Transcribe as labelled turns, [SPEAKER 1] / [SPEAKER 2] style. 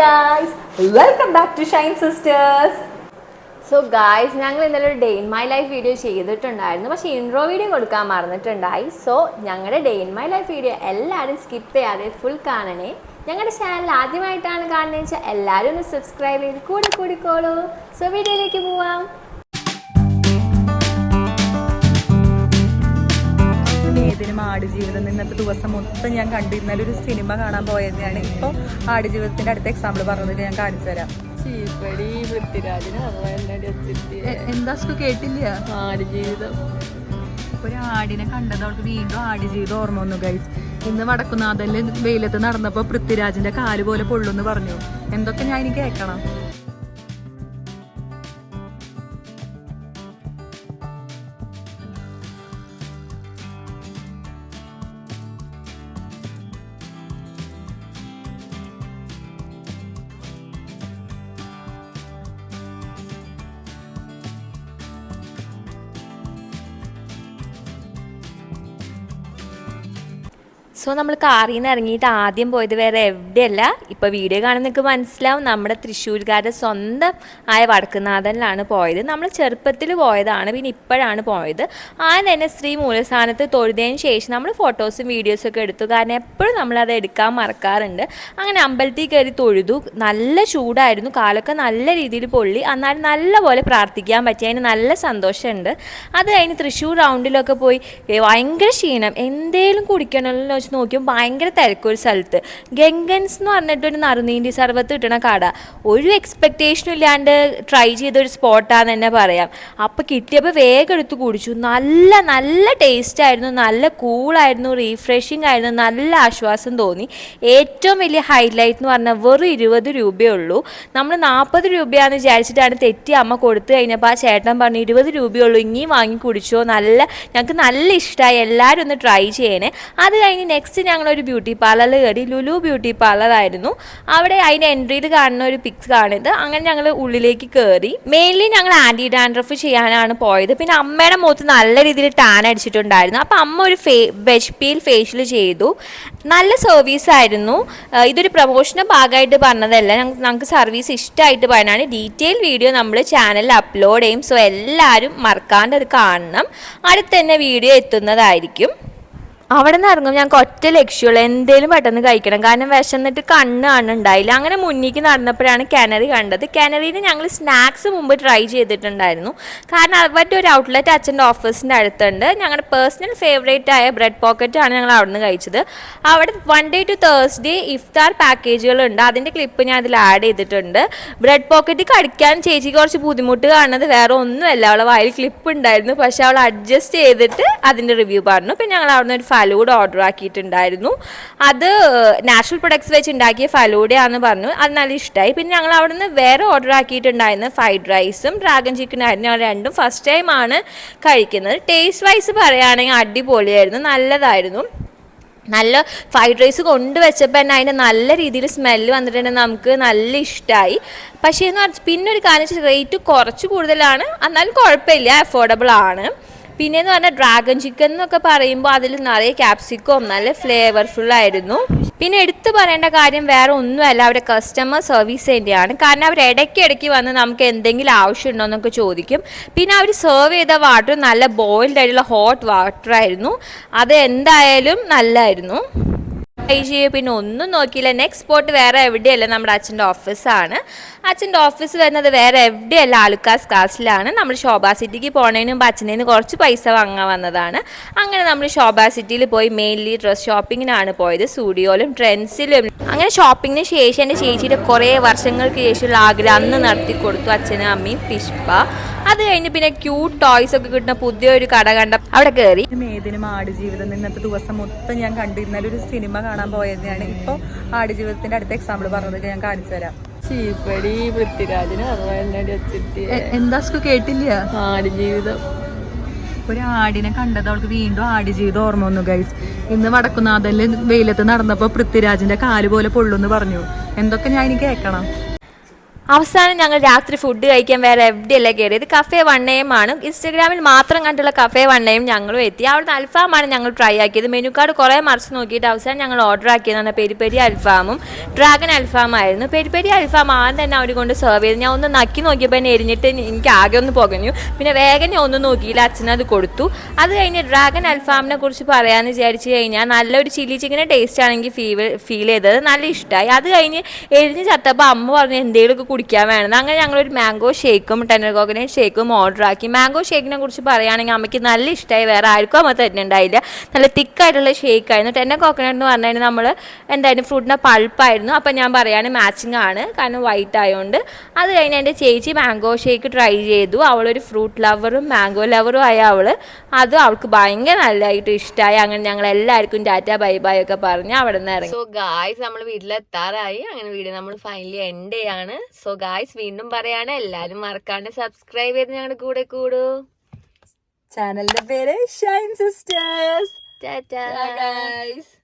[SPEAKER 1] Guys welcome back to Shine Sisters
[SPEAKER 2] so guys ഞങ്ങൾ ഇന്നലെ ഒരു day in my life video ചെയ്തിട്ടുണ്ടായിരുന്നു. പക്ഷേ ഇൻട്രോ വീഡിയോ കൊടുക്കാൻ മറന്നിട്ടുണ്ടായി. സോ ഞങ്ങളുടെ day in my life video എല്ലാവരും സ്കിപ്പ് ചെയ്യാതെ ഫുൾ കാണണേ. ഞങ്ങളുടെ ചാനൽ ആദ്യമായിട്ടാണ് കാണുന്നത് വെച്ചാൽ എല്ലാവരും ഒന്ന് സബ്സ്ക്രൈബ് ചെയ്ത് കൂടി കൂടിക്കോളൂ. സോ വീഡിയോയിലേക്ക് പോവാം.
[SPEAKER 3] ഏതിനും ആടുജീവിതം ഇന്നത്തെ ദിവസം മൊത്തം ഞാൻ കണ്ടിരുന്നാലും ഒരു സിനിമ കാണാൻ പോയതാണ് ഇപ്പോൾ ആടുജീവിതത്തിന്റെ അടുത്ത എക്സാമ്പിൾ പറഞ്ഞത് ഞാൻ കാണിച്ചു തരാം. എന്താ കേട്ടില്ല?
[SPEAKER 4] ആടുജീവിതം.
[SPEAKER 3] ഒരു ആടിനെ കണ്ടത് അവൾക്ക് വീണ്ടും ആടുജീവിതം ഓർമ്മ വന്നു ഗൈസ് ഇന്ന് വടക്കുന്നാഥൽ വെയിലത്ത് നടന്നപ്പോ പൃഥ്വിരാജിന്റെ കാൽ പോലെ പൊള്ളുന്ന് പറഞ്ഞു. എന്തൊക്കെ ഞാൻ ഇനി കേൾക്കണം?
[SPEAKER 2] സോ നമ്മൾ കാറിൽ നിന്ന് ഇറങ്ങിയിട്ട് ആദ്യം പോയത് വേറെ എവിടെയല്ല. ഇപ്പോൾ വീഡിയോ കാണുന്ന നിങ്ങൾക്ക് മനസ്സിലാവും നമ്മുടെ തൃശ്ശൂർക്കാരുടെ സ്വന്തം ആയ വടക്കുനാഥനിലാണ് പോയത്. നമ്മൾ ചെറുപ്പത്തിൽ പോയതാണ് പിന്നെ ഇപ്പോഴാണ് പോയത്. ആ തന്നെ ശ്രീ മൂലസ്ഥാനത്ത് തൊഴുതതിന് ശേഷം നമ്മൾ ഫോട്ടോസും വീഡിയോസും ഒക്കെ എടുത്തു. കാരണം എപ്പോഴും നമ്മളത് എടുക്കാൻ മറക്കാറുണ്ട്. അങ്ങനെ അമ്പലത്തിൽ കയറി തൊഴുതു. നല്ല ചൂടായിരുന്നു. കാലൊക്കെ നല്ല രീതിയിൽ പൊള്ളി. എന്നാലും നല്ലപോലെ പ്രാർത്ഥിക്കാൻ പറ്റി. അതിന് നല്ല സന്തോഷമുണ്ട്. അത് കഴിഞ്ഞ് തൃശ്ശൂർ റൗണ്ടിലൊക്കെ പോയി. ഭയങ്കര ക്ഷീണം. എന്തേലും കുടിക്കണമല്ലോ വെച്ച് നോക്കിയപ്പോൾ ഭയങ്കര തിരക്കൊരു സ്ഥലത്ത്. ഗംഗൻസ് എന്ന് പറഞ്ഞിട്ട് ഒരു നറുനീണ്ടി സർവത്ത് കിട്ടണ കട. ഒരു എക്സ്പെക്റ്റേഷനും ഇല്ലാണ്ട് ട്രൈ ചെയ്ത ഒരു സ്പോട്ടാന്ന് തന്നെ പറയാം. അപ്പോൾ കിട്ടിയപ്പോൾ വേഗം എടുത്ത് കുടിച്ചു. നല്ല നല്ല ടേസ്റ്റ് ആയിരുന്നു. നല്ല കൂളായിരുന്നു റീഫ്രഷിങ് ആയിരുന്നു. നല്ല ആശ്വാസം തോന്നി. ഏറ്റവും വലിയ ഹൈലൈറ്റ് എന്ന് പറഞ്ഞാൽ വെറും ഇരുപത് രൂപയേ ഉള്ളൂ നമ്മൾ നാൽപ്പത് രൂപയാണെന്ന് വിചാരിച്ചിട്ടാണ് തെറ്റി അമ്മ കൊടുത്തു കഴിഞ്ഞപ്പോൾ ആ ചേട്ടൻ പറഞ്ഞു ഇരുപത് രൂപയേ ഉള്ളൂ ഇനിയും വാങ്ങി കുടിച്ചോ. നല്ല ഞങ്ങൾക്ക് നല്ല ഇഷ്ടമായി എല്ലാവരും ഒന്ന് ട്രൈ ചെയ്യണേ. അത് കഴിഞ്ഞ് നെക്സ്റ്റ് ഞങ്ങളൊരു ബ്യൂട്ടി പാർലർ കയറി ലുലു ബ്യൂട്ടി പാർലർ ആയിരുന്നു. അവിടെ അതിന്റെ എൻട്രിയിൽ കാണുന്ന ഒരു പിക്സ് കാണിത്. അങ്ങനെ ഞങ്ങൾ ഉള്ളിലേക്ക് കയറി മെയിൻലി ഞങ്ങൾ ആന്റി ഡാൻഡ്രഫ് ചെയ്യാനാണ് പോയത്. പിന്നെ അമ്മയുടെ മുഖത്ത് നല്ല രീതിയിൽ ടാൻ അടിച്ചിട്ടുണ്ടായിരുന്നു. അപ്പോൾ അമ്മ ഒരു ഫേ വെജ് പീൽ ഫേഷ്യൽ ചെയ്തു. നല്ല സർവീസ് ആയിരുന്നു. ഇതൊരു പ്രൊമോഷന്റെ ഭാഗമായിട്ട് പറഞ്ഞതല്ല. ഞങ്ങൾക്ക് സർവീസ് ഇഷ്ടമായിട്ട് പറയാനാണ്. ഡീറ്റെയിൽ വീഡിയോ നമ്മൾ ചാനലിൽ അപ്ലോഡ് ചെയ്യും. സോ എല്ലാവരും മറക്കാണ്ട് അത് കാണണം. അടുത്ത് തന്നെ വീഡിയോ എത്തുന്നതായിരിക്കും. അവിടെ നിന്ന് ഇറങ്ങും ഞങ്ങൾക്ക് ഒറ്റ ലക്ഷ്യമുള്ളൂ എന്തേലും പെട്ടെന്ന് കഴിക്കണം. കാരണം വിശന്നിട്ട് കണ്ണാണ് ഉണ്ടായില്ല. അങ്ങനെ മുന്നിലേക്ക് നടന്നപ്പോഴാണ് കിണറി കണ്ടത്. കിണറിയിൽ ഞങ്ങൾ സ്നാക്സ് മുമ്പ് ട്രൈ ചെയ്തിട്ടുണ്ടായിരുന്നു. കാരണം ഒരു ഔട്ട്ലെറ്റ് അച്ഛന്റെ ഓഫീസിന്റെ അടുത്തുണ്ട്. ഞങ്ങളുടെ പേഴ്സണൽ ഫേവറേറ്റ് ആയ ബ്രെഡ് പോക്കറ്റാണ് ഞങ്ങൾ അവിടെ നിന്ന് കഴിച്ചത്. അവിടെ വൺ ഡേ ടു തേഴ്സ്ഡേ ഇഫ്താർ പാക്കേജുകളുണ്ട് അതിന്റെ ക്ലിപ്പ് ഞാൻ അതിൽ ആഡ് ചെയ്തിട്ടുണ്ട്. ബ്രെഡ് പോക്കറ്റ് കടിക്കാൻ ചേച്ചിക്ക് കുറച്ച് ബുദ്ധിമുട്ട് കാണുന്നത് വേറെ ഒന്നുമല്ല. അവളെ വായിൽ ക്ലിപ്പ് ഉണ്ടായിരുന്നു. പക്ഷെ അവൾ അഡ്ജസ്റ്റ് ചെയ്തിട്ട് അതിന്റെ റിവ്യൂ പറഞ്ഞു. പിന്നെ ഞങ്ങൾ അവിടെ നിന്ന് ഒരു ഫലൂഡ ഓർഡർ ആക്കിയിട്ടുണ്ടായിരുന്നു. അത് നാഷണൽ പ്രൊഡക്ട്സ് വെച്ച് ഉണ്ടാക്കിയ ഫലൂഡയാണെന്ന് പറഞ്ഞു. അത് നല്ല ഇഷ്ടമായി പിന്നെ ഞങ്ങൾ അവിടെ നിന്ന് വേറെ ഓർഡർ ആക്കിയിട്ടുണ്ടായിരുന്നു. ഫ്രൈഡ് റൈസും ഡ്രാഗൺ ചിക്കനും ആയിരുന്നു. ഞങ്ങൾ രണ്ടും ഫസ്റ്റ് ടൈമാണ് കഴിക്കുന്നത്. ടേസ്റ്റ് വൈസ് പറയുകയാണെങ്കിൽ അടിപൊളിയായിരുന്നു. നല്ലതായിരുന്നു. നല്ല ഫ്രൈഡ് റൈസ് കൊണ്ടുവച്ചപ്പോൾ തന്നെ അതിന്റെ നല്ല രീതിയിൽ സ്മെല്ല് വന്നിട്ടുണ്ടെങ്കിൽ നമുക്ക് നല്ല ഇഷ്ടമായി പക്ഷേ എന്ന് പറഞ്ഞാൽ പിന്നെ ഒരു വെച്ചാൽ റേറ്റ് കുറച്ച് കൂടുതലാണ്. എന്നാലും കുഴപ്പമില്ല. അഫോർഡബിൾ ആണ്. പിന്നെയെന്ന് പറഞ്ഞാൽ ഡ്രാഗൺ ചിക്കൻ എന്നൊക്കെ പറയുമ്പോൾ അതിൽ നിറയെ ക്യാപ്സിക്കവും നല്ല ഫ്ലേവർഫുൾ ആയിരുന്നു. പിന്നെ എടുത്തു പറയേണ്ട കാര്യം വേറെ ഒന്നുമല്ല അവരുടെ കസ്റ്റമർ സർവീസ് തന്നെയാണ് കാരണം അവർ ഇടയ്ക്ക് ഇടയ്ക്ക് വന്ന് നമുക്ക് എന്തെങ്കിലും ആവശ്യമുണ്ടോ എന്നൊക്കെ ചോദിക്കും. പിന്നെ അവർ സെർവ് ചെയ്ത വാട്ടർ നല്ല ബോയിൽഡ് ആയിട്ടുള്ള ഹോട്ട് വാട്ടർ ആയിരുന്നു. അത് എന്തായാലും നല്ലതായിരുന്നു ട്രൈ ചെയ്യുക പിന്നെ ഒന്നും നോക്കിയില്ല. നെക്സ്റ്റ് സ്പോട്ട് വേറെ എവിടെയല്ല നമ്മുടെ അച്ഛന്റെ ഓഫീസാണ് അച്ഛന്റെ ഓഫീസ് വരുന്നത് വേറെ എവിടെയല്ല? ആലുക്കാസ് കാസിലാണ് നമ്മൾ ശോഭാ സിറ്റിക്ക് പോണതിന് മുമ്പ് അച്ഛനിൽ നിന്ന് കുറച്ച് പൈസ വാങ്ങാൻ വന്നതാണ്. അങ്ങനെ നമ്മൾ ശോഭാ സിറ്റിയിൽ പോയി മെയിൻലി ഡ്രസ് ഷോപ്പിങ്ങിനാണ് പോയത്. സ്റ്റുഡിയോയിലും ട്രെൻഡ്സിലും അങ്ങനെ ഷോപ്പിങ്ങിന് ശേഷം എന്റെ ചേച്ചിയുടെ കുറേ വർഷങ്ങൾക്ക് ശേഷമുള്ള ആഗ്രഹം അന്ന് നടത്തി കൊടുത്തു അച്ഛനും അമ്മയും പിഷ്പ. അത് കഴിഞ്ഞ് പിന്നെ ക്യൂട്ട് ടോയ്സ് ഒക്കെ കിട്ടുന്ന പുതിയൊരു കട കണ്ട അവിടെ കയറി
[SPEAKER 3] ഏതിനും ആടുജീവിതം ഇന്നത്തെ ദിവസം മൊത്തം ഞാൻ കണ്ടിരുന്നാൽ ഒരു സിനിമ കാണാൻ പോയതാണ് ഇപ്പോൾ ആടുജീവിതത്തിന്റെ അടുത്ത എക്സാമ്പിൾ പറഞ്ഞത് ഞാൻ കാണിച്ചു തരാം.
[SPEAKER 4] ചീപ്പടി പൃഥ്വിരാജിന്
[SPEAKER 3] എന്താ കേട്ടില്ല?
[SPEAKER 4] ആടുജീവിതം.
[SPEAKER 3] ഒരു ആടിനെ കണ്ടത് അവൾക്ക് വീണ്ടും ആടി ആടുജീവിതം ഓർമ്മ വന്നു ഗൈസ് ഇന്ന് വടക്കുന്നാഥൽ വെയിലത്ത് നടന്നപ്പോ പൃഥ്വിരാജിന്റെ കാൽ പോലെ പൊള്ളുന്ന് പറഞ്ഞു. എന്തൊക്കെ ഞാൻ ഇനി കേൾക്കണം?
[SPEAKER 2] അവസാനം ഞങ്ങൾ രാത്രി ഫുഡ് കഴിക്കാൻ വേറെ എവിടെയല്ല കയറിയത് കഫേ വണ്ണയും ആണ്. ഇൻസ്റ്റഗ്രാമിൽ മാത്രം കണ്ടുള്ള കഫേ വണ്ണയും ഞങ്ങളും എത്തി. അവിടുന്ന് അൽഫാമാണ് ഞങ്ങൾ ട്രൈ ആക്കിയത്. മെനു കാർഡ് കുറേ മറിച്ച് നോക്കിയിട്ട് അവസാനം ഞങ്ങൾ ഓർഡർ ആക്കിയതാണ് പെരി പെരി അൽഫാമും ഡ്രാഗൺ അൽഫാമായിരുന്നു പെരി പെരി അൽഫാം ആദ്യം തന്നെ അവർ കൊണ്ട് സെർവ് ചെയ്ത്. ഞാൻ ഒന്ന് നക്കി നോക്കിയപ്പോൾ എന്നെ എരിഞ്ഞിട്ട് എനിക്ക് ആകെ ഒന്ന് പുകഞ്ഞു. പിന്നെ വേഗം ഞാൻ ഒന്നും നോക്കിയില്ല. അച്ഛനത് കൊടുത്തു. അത് കഴിഞ്ഞ് ഡ്രാഗൺ അൽഫാമിനെ കുറിച്ച് പറയാമെന്ന് വിചാരിച്ചു കഴിഞ്ഞാൽ നല്ലൊരു ചില്ലി ചിക്കന്റെ ടേസ്റ്റ് ആണെങ്കിൽ ഫീൽ ഫീൽ ചെയ്തത് നല്ല ഇഷ്ടമായി അത് കഴിഞ്ഞ് എരിഞ്ഞ് ചത്തപ്പോൾ അമ്മ പറഞ്ഞു എന്തെങ്കിലുമൊക്കെ കുടിക്കാൻ വേണം. അങ്ങനെ ഞങ്ങളൊരു മാംഗോ ഷേക്കും ടെനർ കോക്കനട്ട് ഷേക്കും ഓർഡർ ആക്കി. മാംഗോ ഷേക്കിനെ കുറിച്ച് പറയുകയാണെങ്കിൽ അമ്മയ്ക്ക് നല്ല ഇഷ്ടമായി വേറെ ആർക്കും അമ്മ തരുന്നുണ്ടായില്ല. നല്ല തിക്കായിട്ടുള്ള ഷേക്കായിരുന്നു ടെനർ കോക്കനട്ട് എന്ന് പറഞ്ഞാൽ നമ്മൾ എന്തായാലും ഫ്രൂട്ടിന്റെ പൾപ്പായിരുന്നു. അപ്പം ഞാൻ പറയാണ് മാച്ചിങ് ആണ്. കാരണം വൈറ്റ് ആയതുകൊണ്ട് അത് കഴിഞ്ഞ് എന്റെ ചേച്ചി മാംഗോ ഷേക്ക് ട്രൈ ചെയ്തു. അവളൊരു ഫ്രൂട്ട് ലവറും മാംഗോ ലവറും ആയ അവൾ അത് അവൾക്ക് ഭയങ്കര നല്ലതായിട്ട് ഇഷ്ടമായി അങ്ങനെ ഞങ്ങൾ എല്ലാവർക്കും ടാറ്റ ബൈ ബൈ ഒക്കെ പറഞ്ഞ് അവിടെ നിന്ന് ഇറങ്ങി. സോ ഗായ്സ് നമ്മൾ വീട്ടിലെത്താറായി. അങ്ങനെ വീട് നമ്മൾ ഫൈനലി എൻഡ് ചെയ്യാണ്. സോ ഗായ്സ് വീണ്ടും പറയാണ്. എല്ലാരും മറക്കാണ്ട് സബ്സ്ക്രൈബ് ചെയ്ത് ഞങ്ങളുടെ കൂടെ കൂടു.
[SPEAKER 1] ചാനലിന്റെ പേര് ഷൈൻ സിസ്റ്റേഴ്സ് ഗൈസ്